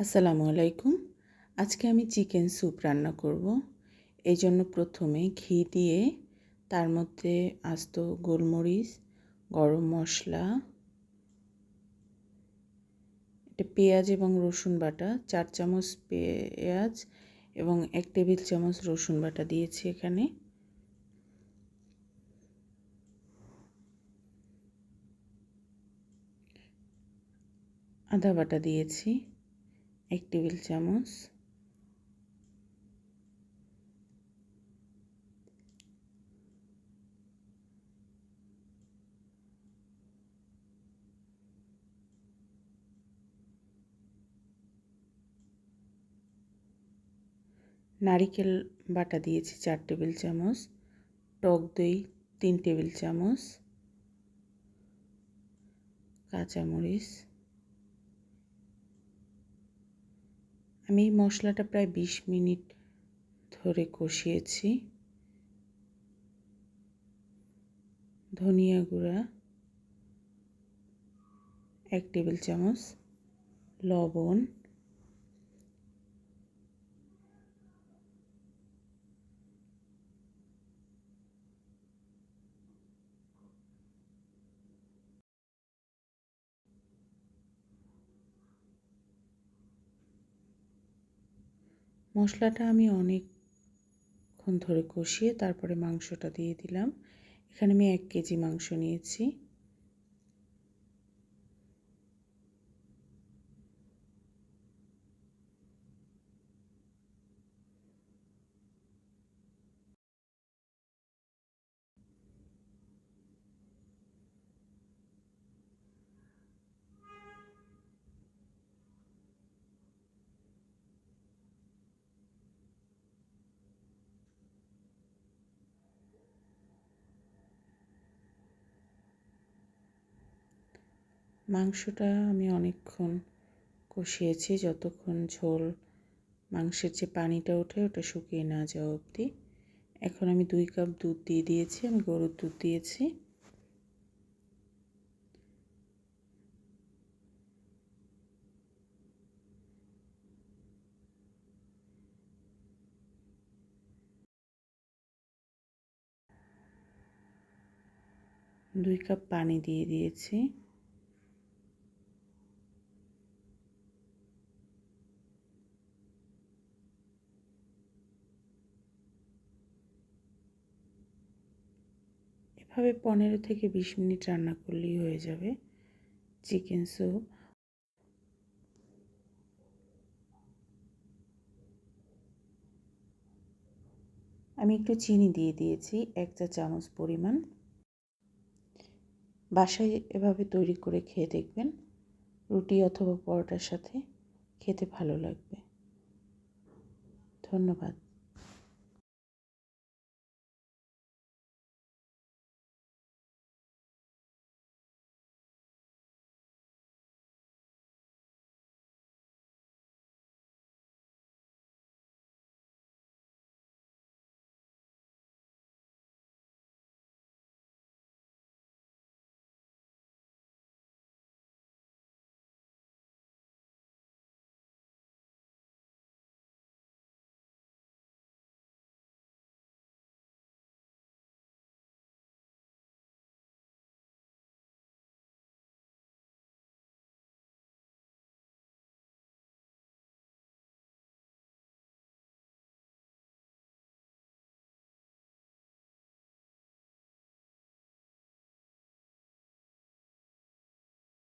আসসালামু আলাইকুম। আজকে আমি চিকেন স্যুপ রান্না করব। এই জন্য প্রথমে ঘি দিয়ে তার মধ্যে আস্ত গোলমরিচ, গরম মশলা এটা পেঁয়াজ এবং রসুন বাটা, চার চামচ পেঁয়াজ এবং এক টেবিল চামচ রসুন বাটা দিয়েছি এখানে। আদা বাটা দিয়েছি। এক টেবিল চামচ। নারিকেল বাটা দিয়েছি চার টেবিল চামচ। টক দই তিন টেবিল চামচ। কাঁচামরিচ আমি এই মশলাটা প্রায় বিশ মিনিট ধরে কষিয়েছি। ধনিয়া গুঁড়া এক টেবিল চামচ লবণ মশলাটা আমি অনেকক্ষণ ধরে কষিয়ে তারপরে মাংসটা দিয়ে দিলাম। এখানে আমি এক কেজি মাংস নিয়েছি। মাংসটা আমি অনেকক্ষণ কষিয়েছি, যতক্ষণ ঝোল মাংসের যে পানিটা ওঠে ওটা শুকিয়ে না যাওয়া অবধি। এখন আমি দুই কাপ দুধ দিয়ে দিয়েছি, আমি গরুর দুধ দিয়েছি। দুই কাপ পানি দিয়ে দিয়েছি। এভাবে পনেরো থেকে বিশ মিনিট রান্না করলেই হয়ে যাবে। চিকেন স্যুপ আমি একটু চিনি দিয়ে দিয়েছি, এক চা চামচ পরিমাণ। বাসায় এভাবে তৈরি করে খেয়ে দেখবেন। রুটি অথবা পরোটার সাথে খেতে ভালো লাগবে। ধন্যবাদ।